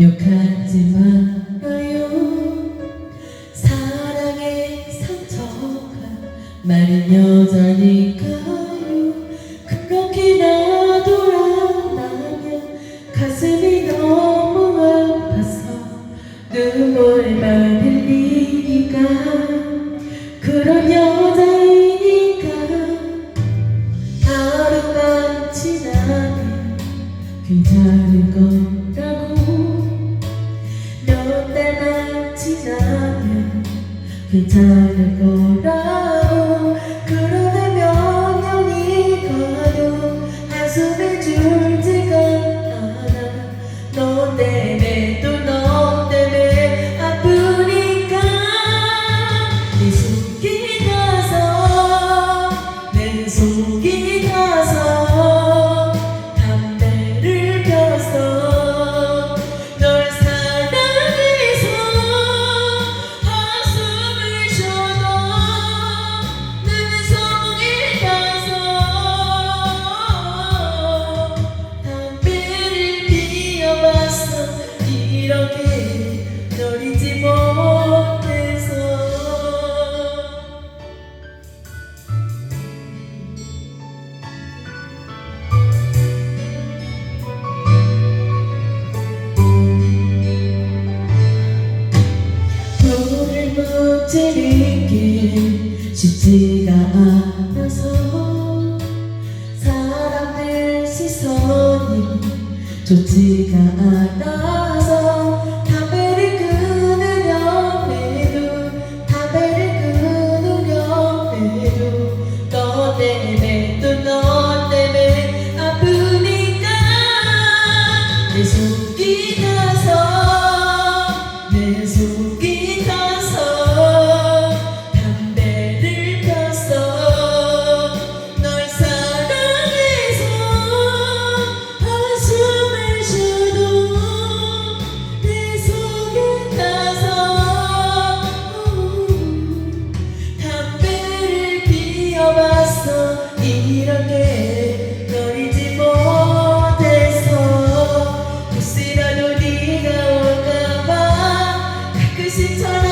욕하지 말아요. 사랑의 상처가 마른 여자니까. time to go down. 지르기 쉽지가 않아서 사람들 시선이 좋지가 않아. listen to